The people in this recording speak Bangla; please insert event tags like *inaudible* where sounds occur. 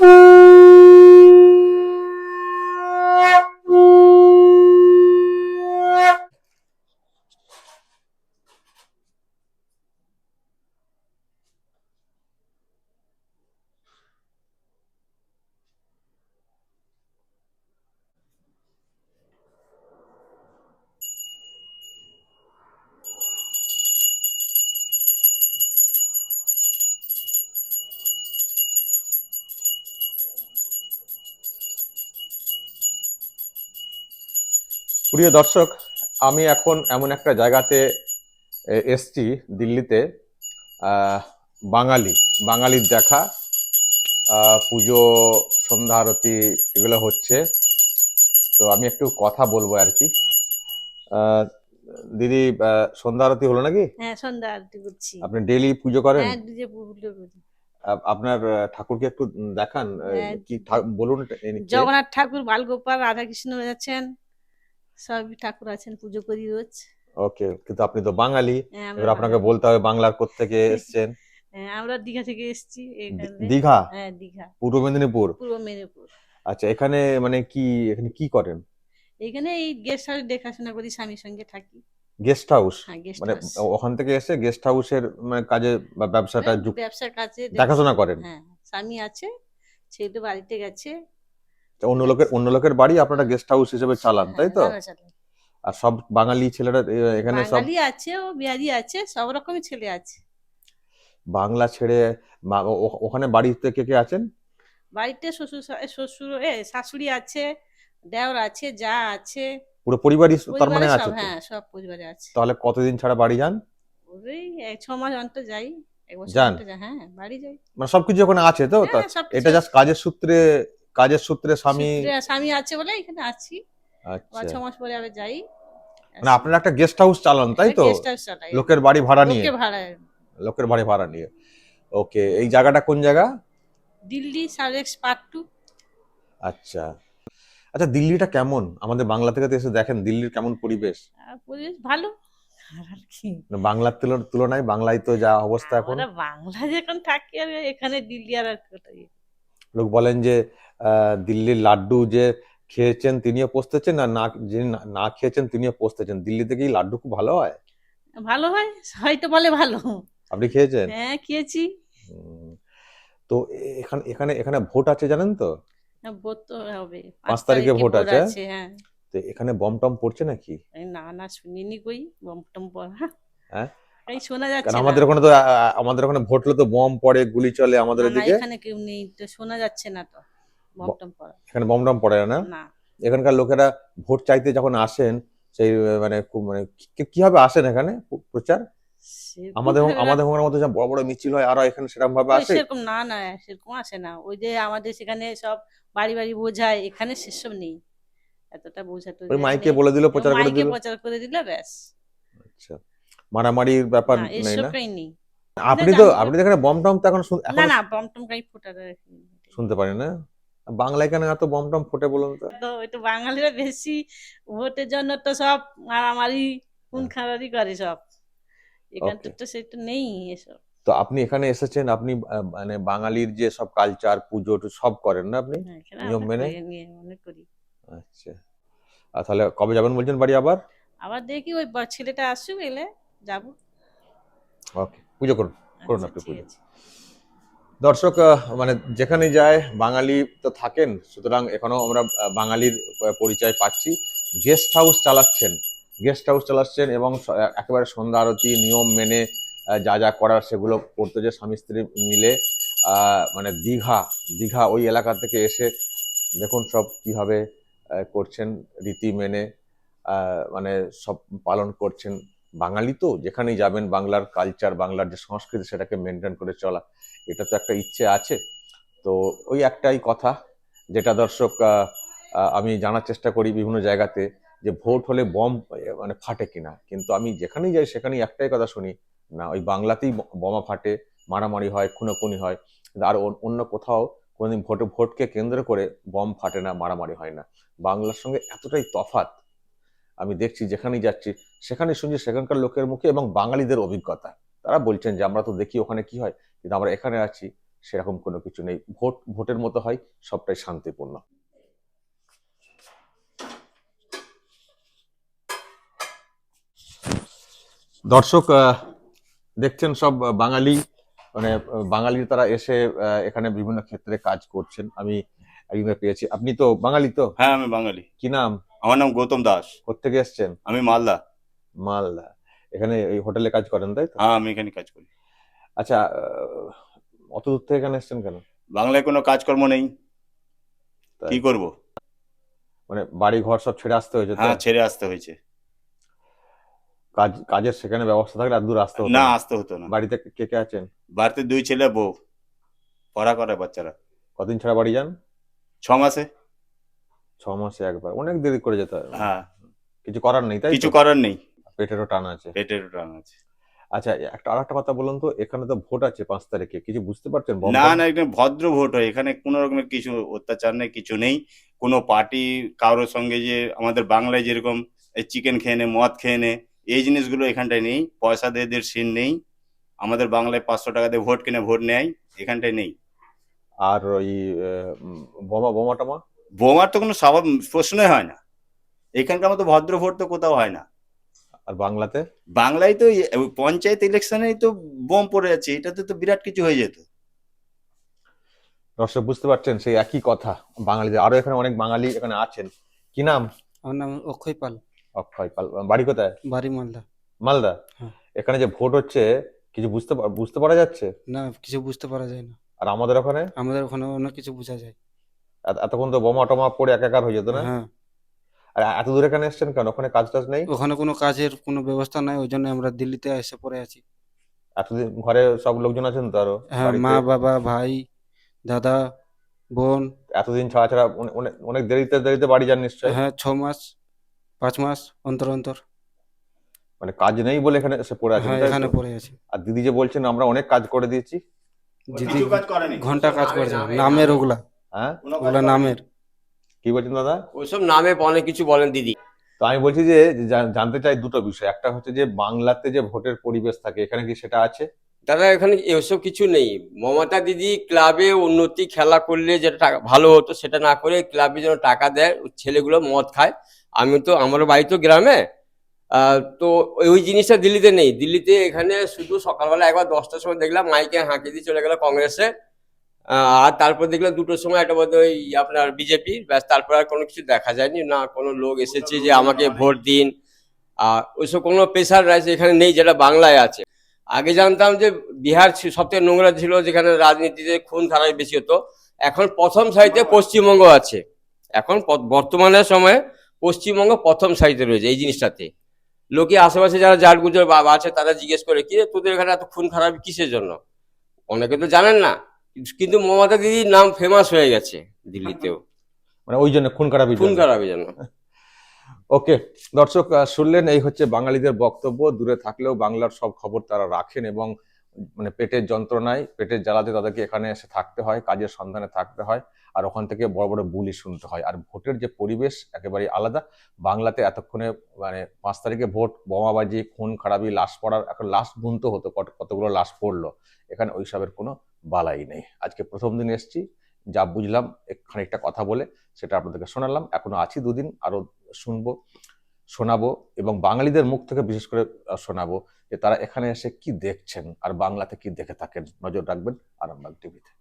Woo! *laughs* প্রিয় দর্শক আমি এখন এমন একটা জায়গাতে এসছি দিল্লিতে আহ, বাঙালি বাঙালির দেখা পুজো সন্ধ্যা আরতি এগুলো হচ্ছে। তো আমি একটু কথা বলব আর কি। আহ, দিদি সন্ধ্যা আরতি হলো নাকি? হ্যাঁ সন্ধ্যা আরতি করছি। আপনি ডেইলি পুজো করেন? হ্যাঁ পুজো করি। আপনার ঠাকুরকে একটু দেখান হ্যাঁ। কি বলুন? জগন্নাথ ঠাকুর বালগোপাল রাধাকৃষ্ণ আছেন সবই ঠাকুর আছেন পুজো করি রোজ। ওকে কিন্তু আপনি তো বাঙালি। হ্যাঁ, এবার আপনাকে বলতে হবে বাংলার কোত্থেকে *laughs* এসছেন। হ্যাঁ, আমরা দীঘা থেকে এসেছি এখানে দীঘা? হ্যাঁ দীঘা। পূর্ব মেদিনীপুর? পূর্ব মেদিনীপুর। আচ্ছা এখানে মানে কি এখানে কি করেন? এখানে এই গেস্ট হাউস দেখাশোনা করি স্বামীর সঙ্গে থাকি। গেস্ট হাউস হ্যাঁ মানে ওখান থেকে এসে গেস্ট হাউসের মানে কাজে বা ব্যবসাটা ব্যবসার কাছে দেখাশোনা করেন? হ্যাঁ স্বামী আছে ছেলে বাড়িতে গেছে অন্য লোকের অন্য লোকের বাড়ি আপনারা গেস্ট হাউস হিসেবে চালান তাই তো? হ্যাঁ। আর সব বাঙালি ছেলেরা এখানে সব বাঙালি আছে ও বিহারি আছে সব রকমের ছেলে আছে। বাংলা ছেড়ে ওখানে বাড়িতে কে কে আছেন? বাড়িতে শ্বশুর শ্বশুর এ শাশুড়ি আছে দেওর আছে যা আছে। পুরো পরিবারই তার মানে আছে হ্যাঁ সব পরিবারে আছে। তাহলে কতদিন ছাড়া বাড়ি যান? ওই ছ মাস অন্তর যাই এক বছর যান? হ্যাঁ বাড়ি যাই। মানে সবকিছু ওখানে আছে তো? তা হ্যাঁ, এটা জাস্ট কাজের সূত্রে কাজের সূত্রে স্বামী স্বামী আছে বলে এখানে আছি। আবার ছ আচ্ছা মাস পরে আবার যাই। মানে আপনারা একটা গেস্ট হাউস চালান তাই তো? গেস্ট হাউস চালাই। লোকের বাড়ি ভাড়া নিয়ে। লোকের বাড়ি ভাড়া নিয়ে। ওকে এই জায়গাটা কোন জায়গা? দিল্লি সারেক্স পার্ট টু আচ্ছা। আচ্ছা দিল্লিটা কেমন? আমাদের বাংলা থেকে তো এসে দেখেন দিল্লির কেমন পরিবেশ? পরিবেশ ভালো। আর আর কি। বাংলার তুলনায় বাংলায় তো যা অবস্থা এখন। আমরা বাংলা যখন থাকি আর এখানে দিল্লি আর কোথায়। লোক বলেন যে দিল্লির লাড্ডু যে খেয়েছেন তিনিও পোস্তেছেন না যিনি না- খেয়েছেন তিনিও পোস্তেছেন দিল্লি থেকে এই লাড্ডু খুব ভালো হয়? ভালো হয়? হয়তো বলে ভালো। আপনি খেয়েছেন? হ্যাঁ খেয়েছি। তো এখানে এখানে এখানে ভোট আছে জানেন তো? হ্যাঁ, ভোট তো হবে। পাঁচ তারিখে ভোট আছে? হ্যাঁ। তো এখানে বম টম পড়ছে নাকি? না না শুনিনি কই। বম টম পড়া। হ্যাঁ? এই শোনা কারণ যাচ্ছে আমাদের ওখানে তো আমাদের ওখানে ভোট হলে তো বম পড়ে গুলি চলে আমাদের এদিকে? এখানে কেউ নেই তো শোনা যাচ্ছে না তো। বম পড়া। এখানে পড়ে না? এখানকার লোকেরা ভোট চাইতে যখন আসেন সেই মানে খুব মানে কীভাবে আসেন এখানে প্রচার? আমাদের আমাদের ওখানের মতো যে বড় বড় মিছিল হয় আরও এখানে সেরকম ভাবে আসে? সেরকম না না সেরকম আসে না। ওই যে আমাদের সেখানে সব বাড়ি বাড়ি বোঝায় এখানে সেসব নেই। এতটা বোঝাতে ওই মাইকে বলে দিল প্রচার করে দিল? প্রচার করে দিলে ব্যাস। আচ্ছা। মারামারির ব্যাপার নেই না? নেই। আপনি তো আপনি তো এখানে বম টম তো এখন না না বম টম কাই ফোটা শুনতে পারি না? বাংলায় কেন এত বম টম ফুটে বলুন তো? তো ওই তো বাঙালিরা বেশি ভোটের জন্য তো সব মারামারি খুন খারারি করে সব। এখানে Okay. তো সেটা নেই এসব। তো আপনি এখানে এসেছেন আপনি মানে বাঙালির যে সব কালচার পুজো সব করেন না আপনি? নিয়ম মেনে? করি, আচ্ছা। আর তাহলে কবে যাবেন বলছেন বাড়ি আবার? আবার দেখি ওই ছেলেটা আসুক এলে যাব। ওকে পুজো করুন করুন আচ্ছা, আপনি পুজো। দর্শক মানে যেখানে যায়, বাঙালি তো থাকেন, সুতরাং এখনও আমরা বাঙালির পরিচয় পাচ্ছি। গেস্ট হাউস চালাচ্ছেন, গেস্ট হাউস চালাচ্ছেন এবং একেবারে সন্ধ্যা আরতি, নিয়ম মেনে যা যা করার সেগুলো করতে যে স্বামী স্ত্রী মিলে মানে দীঘা দীঘা ওই এলাকা থেকে এসে দেখুন সব কীভাবে করছেন, রীতি মেনে মানে সব পালন করছেন। বাঙালি তো, যেখানেই যাবেন, বাংলার কালচার বাংলার যে সংস্কৃতি, সেটাকে মেনটেন করে চলা, এটা তো একটা ইচ্ছে আছে। তো ওই একটাই কথা, যেটা দর্শক আমি জানার চেষ্টা করি বিভিন্ন জায়গাতে, যে ভোট হলে বম মানে ফাটে কিনা। কিন্তু আমি যেখানেই যাই, সেখানেই একটাই কথা শুনি, না, ওই বাংলাতেই বোমা ফাটে, মারামারি হয়, খুনোখুনি হয় আর অন্য কোথাও কোনোদিন ভোটে, ভোটকে কেন্দ্র করে বম ফাটে না, মারামারি হয় না। বাংলার সঙ্গে এতটাই তফাৎ, আমি দেখছি যেখানেই যাচ্ছি সেখানে শুনছি সেখানকার লোকের মুখে এবং বাঙালিদের অভিজ্ঞতা। তারা বলছেন যে আমরা তো দেখি ওখানে কি হয় কিন্তু আমরা এখানে আছি সেরকম কোনো কিছু নেই। ভোট ভোটের মতো হয় সবটাই শান্তিপূর্ণ। দর্শক দেখছেন সব বাঙালি মানে বাঙালির তারা এসে এখানে বিভিন্ন ক্ষেত্রে কাজ করছেন। আমি পেয়েছি। আপনি তো বাঙালি তো? হ্যাঁ আমি বাঙালি। কি নাম? আমার নাম গৌতম দাস। কোথেকে এসছেন? আমি মালদা। মালদা। এখানে এই হোটেলে কাজ করেন তাই তো? হ্যাঁ আমি এখানে কাজ করি। আচ্ছা অত দূর থেকে এখানে এসছেন কেন? বাংলায় কোনো কাজকর্ম নেই? কি করব? মানে বাড়ি ঘর সব ছেড়ে আসতে হয়েছে তো? হ্যাঁ ছেড়ে আসতে হয়েছে। কাজ কাজের সেখানে ব্যবস্থা থাকলে আর দূর আসতে হতো না না। আসতে হতো না। বাড়িতে কে কে আছেন? বাড়িতে দুই ছেলে বউ। পড়া করে বাচ্চারা। কদিন ছাড়া বাড়ি যান? ছ মাসে। ছ মাসে একবার। অনেক দেরি করে যেতে হয়। হ্যাঁ। কিছু করার নেই তাই কিছু করার নেই। পেটেরও টান আছে। পেটের টান আছে। আচ্ছা একটা আর একটা কথা বলুন তো এখানে তো ভোট আছে পাঁচ তারিখে কিছু বুঝতে পারছেন? না না এখানে ভদ্র ভোট হয় এখানে কোনো রকমের কিছু অত্যাচার নেই কিছু নেই। কোনো পার্টি কারোর সঙ্গে যে আমাদের বাংলায় যেরকম চিকেন খেয়ে নে মদ খেয়ে নে এই জিনিসগুলো এখানটায় নেই পয়সা দিয়ে সিন নেই। আমাদের বাংলায় পাঁচশো টাকা দিয়ে ভোট কিনে ভোট নেয় এখানটায় নেই। আর ওই বোমা বোমা টমা বোমার তো কোনো স্বভাব প্রশ্নই হয় না। এখানকার মতো ভদ্র ভোট তো কোথাও হয় না। আর বাংলাতে? বাংলায় তো পঞ্চায়েত ইলেকশনেই তো বোম পড়ে যাচ্ছে এটাতে তো বিরাট কিছু হয়ে যেত। দর্শক বুঝতে পারছেন সেই একই কথা বাঙালিদের। আরও এখানে অনেক বাঙালি এখানে আছেন। কি নাম? আমার নাম অক্ষয় পাল। অক্ষয় পাল। বাড়ি কোথায়? বাড়ি মালদা। মালদা? হ্যাঁ। এখানে যে ভোট হচ্ছে কিছু বুঝতে বুঝতে পারা যাচ্ছে? না কিছু বুঝতে পারা যায় না। আর আমাদের ওখানে? আমাদের ওখানে অনেক কিছু বোঝা যায়। এত- এতক্ষণ তো বোমা টমা পড়ে একাকার হয়ে যেত না? হ্যাঁ। আর এত দূরে এখানে এসছেন কেন? ওখানে কাজ টাজ নেই? ওখানে কোনো কাজের কোনো ব্যবস্থা নাই ওই জন্য আমরা দিল্লিতে এসে পড়ে আছি। এতদিন ঘরে সব লোকজন আছেন তো আরও? হ্যাঁ বাড়িতে? মা বাবা ভাই দাদা বোন। এতদিন ছাড়া ছাড়া অনে- অনেক অনেক দেরিতে দেরিতে বাড়ি যান নিশ্চয়ই? হ্যাঁ ছ মাস পাঁচ মাস অন্তর অন্তর। মানে কাজ নেই বলে এখানে এসে পড়ে আছেন হ্যাঁ তাই এখানে পড়ে আছি। আর দিদি যে বলছেন আমরা অনেক কাজ করে দিয়েছি। দিদি কিছু কাজ করেনি। ঘণ্টা কাজ করে যায় নামের ওগুলা। হ্যাঁ? কোনো কাজ ওগুলা করেনি। নামের। কি বলছেন দাদা? ওইসব নামে অনেক কিছু বলেন দিদি। তো আমি বলছি যে জানতে চাই দুটো বিষয়। একটা হচ্ছে যে বাংলাতে যে ভোটের পরিবেশ থাকে এখানে কি সেটা আছে? দাদা এখানে এসব কিছু নেই। মমতা দিদি ক্লাবে উন্নতি খেলা করলে যেটা টাকা ভালো হতো সেটা না করে ক্লাবে যেন টাকা দেয় ছেলেগুলো মদ খায়। আমি তো আমার বাড়ি তো গ্রামে। তো ওই জিনিসটা দিল্লিতে নেই। দিল্লিতে এখানে শুধু সকালবেলা একবার দশটার সময় দেখলাম মাইকে হাঁকি দিয়ে চলে গেল কংগ্রেসে। আর তারপর দেখলাম দুটোর সময় একটা বোধ ওই আপনার বিজেপি ব্যাস তারপর আর কোনো কিছু দেখা যায়নি, না কোনো লোক এসেছে যে আমাকে ভোট দিন। আর ওইসব কোনো প্রেশার রাইস এখানে নেই, যেটা বাংলায় আছে। আগে জানতাম যে বিহার সব থেকে নোংরা ছিল যেখানে রাজনীতিতে খুন খারাপ বেশি হতো, এখন প্রথম সারিতে পশ্চিমবঙ্গ আছে। এখন বর্তমানের সময়ে পশ্চিমবঙ্গ প্রথম সারিতে রয়েছে এই জিনিসটাতে। লোকে আশেপাশে যারা জাট গুজর বা আছে, তারা জিজ্ঞেস করে, কি তোদের এখানে এত খুন খারাপ কিসের জন্য? অনেকে তো জানেন না। কিন্তু মমতা দিদির নাম ফেমাস হয়ে গেছে দিল্লিতেও। মানে ওই জন্য খুন খারাপি খুন খারাপের জন্য। ওকে দর্শক শুনলেন এই হচ্ছে বাঙালিদের বক্তব্য। দূরে থাকলেও বাংলার সব খবর তারা রাখেন এবং মানে পেটের যন্ত্রণায় পেটের জ্বালাতে তাদেরকে এখানে এসে থাকতে হয় কাজের সন্ধানে থাকতে হয় আর ওখান থেকে বড় বড় বুলি শুনতে হয়। আর ভোটের যে পরিবেশ একেবারে আলাদা। বাংলাতে এতক্ষণে মানে পাঁচ তারিখে ভোট বোমাবাজি খুন খারাপি লাশ পড়ার এখন লাশ গুনতে হতো কত- কতগুলো লাশ পড়ল। এখানে ওইসবের কোনো বালাই নেই। আজকে প্রথম দিন এসছি, যা বুঝলাম খানিকটা কথা বলে সেটা আপনাদেরকে শোনালাম। এখনও আছি দুদিন, আরও শুনব, শোনাবো এবং বাঙালিদের মুখ থেকে বিশেষ করে শোনাবো যে তারা এখানে এসে কি দেখছেন আর বাংলাতে কি দেখে থাকেন। নজর রাখবেন আরামবাগ টিভিতে।